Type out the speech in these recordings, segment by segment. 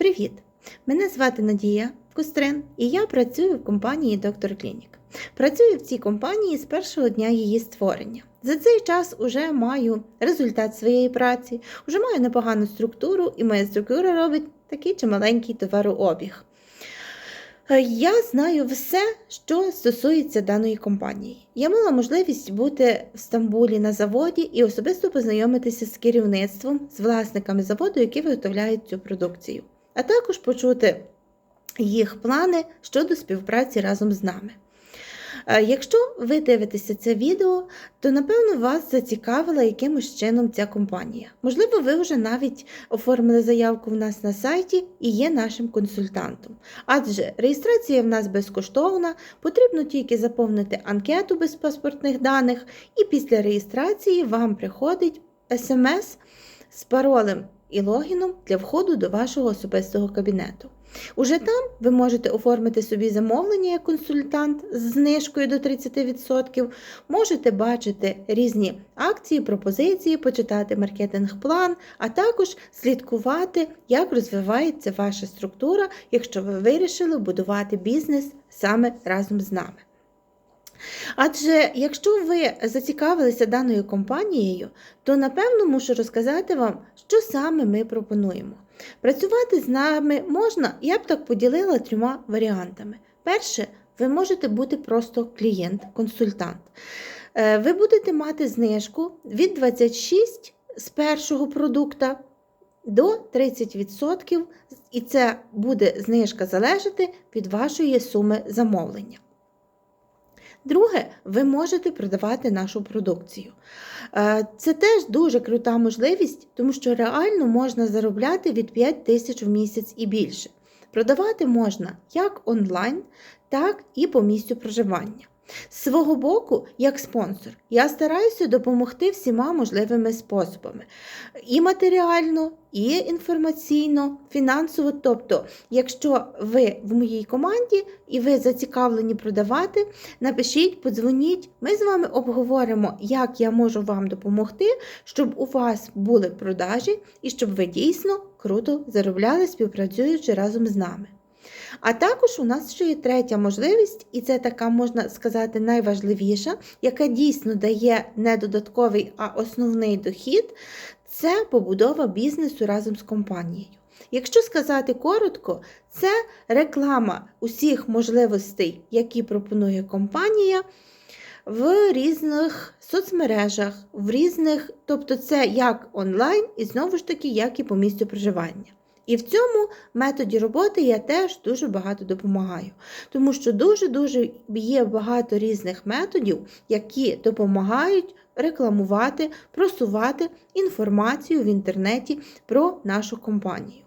Привіт! Мене звати Надія Кострин і я працюю в компанії Доктор Клінік. Працюю в цій компанії з першого дня її створення. За цей час уже маю результат своєї праці, вже маю непогану структуру, і моя структура робить такий чималенький товарообіг. Е, Я знаю все, що стосується даної компанії. Я мала можливість бути в Стамбулі на заводі і особисто познайомитися з керівництвом, з власниками заводу, які виготовляють цю продукцію, а також почути їх плани щодо співпраці разом з нами. Е, Якщо ви дивитеся це відео, то напевно вас зацікавила якимось чином ця компанія. Можливо, ви вже навіть оформили заявку в нас на сайті і є нашим консультантом. Адже реєстрація в нас безкоштовна, потрібно тільки заповнити анкету без паспортних даних, і після реєстрації вам приходить смс з паролем і логіном для входу до вашого особистого кабінету. Уже там ви можете оформити собі замовлення як консультант з знижкою до 30%, можете бачити різні акції, пропозиції, почитати маркетинг-план, а також слідкувати, як розвивається ваша структура, якщо ви вирішили будувати бізнес саме разом з нами. Адже якщо ви зацікавилися даною компанією, то напевно мушу розказати вам, що саме ми пропонуємо. Працювати з нами можна, я б так поділила трьома варіантами. Перше, ви можете бути просто клієнт-консультант. Е, Ви будете мати знижку від 26 з першого продукта до 30%, і це буде знижка залежати від вашої суми замовлення. Друге, ви можете продавати нашу продукцію. Е, Це теж дуже крута можливість, тому що реально можна заробляти від 5 тисяч в місяць і більше. Продавати можна як онлайн, так і по місцю проживання. З свого боку, як спонсор, я стараюся допомогти всіма можливими способами: і матеріально, і інформаційно, фінансово. Тобто, якщо ви в моїй команді і ви зацікавлені продавати, напишіть, подзвоніть, ми з вами обговоримо, як я можу вам допомогти, щоб у вас були продажі і щоб ви дійсно круто заробляли, співпрацюючи разом з нами. А також у нас ще є третя можливість, і це така, можна сказати, найважливіша, яка дійсно дає не додатковий, а основний дохід це побудова бізнесу разом з компанією. Якщо сказати коротко, це реклама усіх можливостей, які пропонує компанія в різних соцмережах, в різних, тобто це як онлайн, і знову ж таки, як і по місцю проживання. І в цьому методі роботи я теж дуже багато допомагаю, тому що дуже-дуже є багато різних методів, які допомагають рекламувати, просувати інформацію в інтернеті про нашу компанію.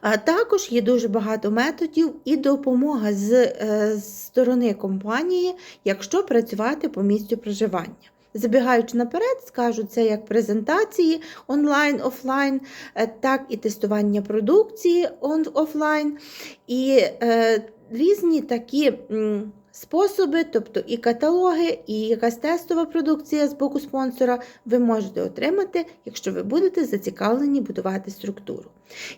А також є дуже багато методів і допомога з, е, з сторони компанії, якщо працювати по місцю проживання. Забігаючи наперед, скажу це як презентації онлайн, офлайн, е, так і тестування продукції офлайн, і е, різні такі способи, тобто і каталоги, і якась тестова продукція з боку спонсора, ви можете отримати, якщо ви будете зацікавлені будувати структуру.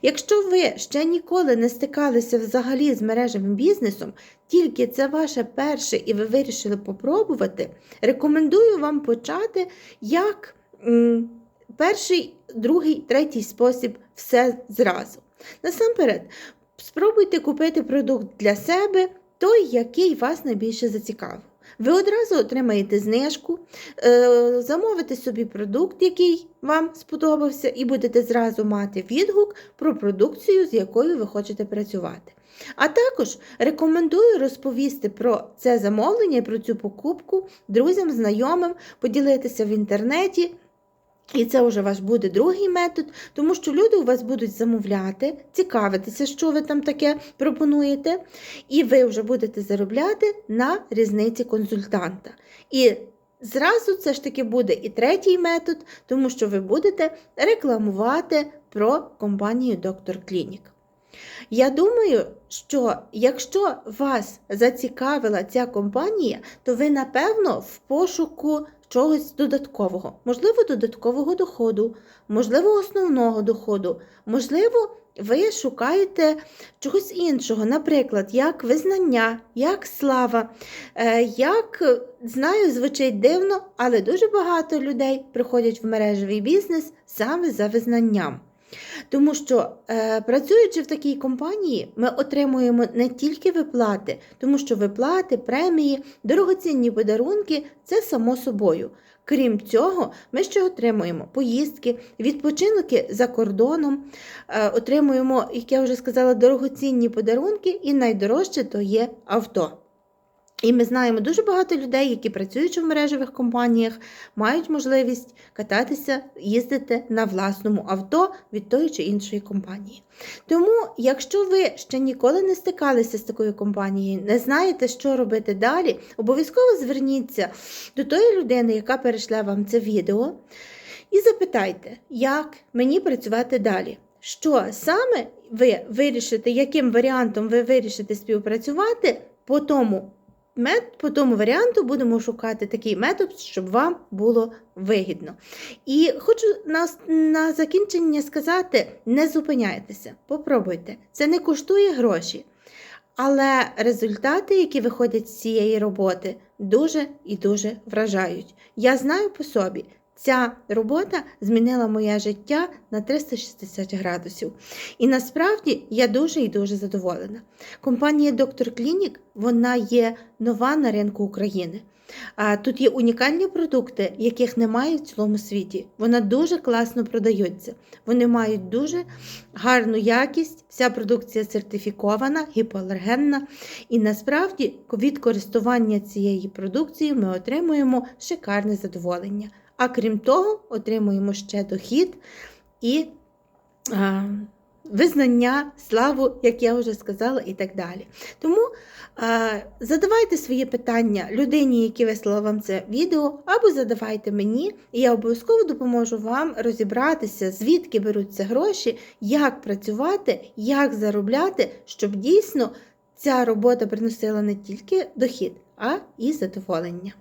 Якщо ви ще ніколи не стикалися взагалі з мережевим бізнесом, тільки це ваше перше і ви вирішили попробувати, рекомендую вам почати як перший, другий, третій спосіб все зразу. Насамперед, спробуйте купити продукт для себе, той, який вас найбільше зацікавив. Ви одразу отримаєте знижку, е, замовите собі продукт, який вам сподобався, і будете зразу мати відгук про продукцію, з якою ви хочете працювати. А також рекомендую розповісти про це замовлення і про цю покупку друзям, знайомим, поділитися в інтернеті. І це вже ваш буде другий метод, тому що люди у вас будуть замовляти, цікавитися, що ви там таке пропонуєте, і ви вже будете заробляти на різниці консультанта. І зразу це ж таки буде і третій метод, тому що ви будете рекламувати про компанію Доктор Клінік. Я думаю, що якщо вас зацікавила ця компанія, то ви, напевно, в пошуку чогось додаткового, можливо, додаткового доходу, можливо, основного доходу, можливо, ви шукаєте чогось іншого, наприклад, як визнання, як слава, е, як знаю, звучить дивно, але дуже багато людей приходять в мережевий бізнес саме за визнанням. Тому що, е, працюючи в такій компанії, ми отримуємо не тільки виплати, тому що виплати, премії, дорогоцінні подарунки це само собою. Крім цього, ми ще отримуємо поїздки, відпочинки за кордоном, е, отримуємо, як я вже сказала, дорогоцінні подарунки, і найдорожче то є авто. І ми знаємо дуже багато людей, які працюючи в мережевих компаніях, мають можливість кататися, їздити на власному авто від тої чи іншої компанії. Тому, якщо ви ще ніколи не стикалися з такою компанією, не знаєте, що робити далі, обов'язково зверніться до тої людини, яка перейшла вам це відео, і запитайте, як мені працювати далі. Що саме ви вирішите, яким варіантом ви вирішите співпрацювати по тому мет, по тому варіанту будемо шукати такий метод, щоб вам було вигідно. І хочу на, на закінчення сказати: не зупиняйтеся, попробуйте. Це не коштує гроші. Але результати, які виходять з цієї роботи, дуже і дуже вражають. Я знаю по собі, ця робота змінила моє життя на 360 градусів. І насправді я дуже і дуже задоволена. Компанія Доктор Клінік вона є нова на ринку України. Тут є унікальні продукти, яких немає в цілому світі. Вона дуже класно продається. Вони мають дуже гарну якість, вся продукція сертифікована, гіпоалергенна. І насправді від користування цієї продукції ми отримуємо шикарне задоволення. А крім того, отримуємо ще дохід і а, визнання, славу, як я вже сказала, і так далі. Тому а, задавайте свої питання людині, яка вислала вам це відео, або задавайте мені, і я обов'язково допоможу вам розібратися, звідки беруться гроші, як працювати, як заробляти, щоб дійсно ця робота приносила не тільки дохід, а і задоволення.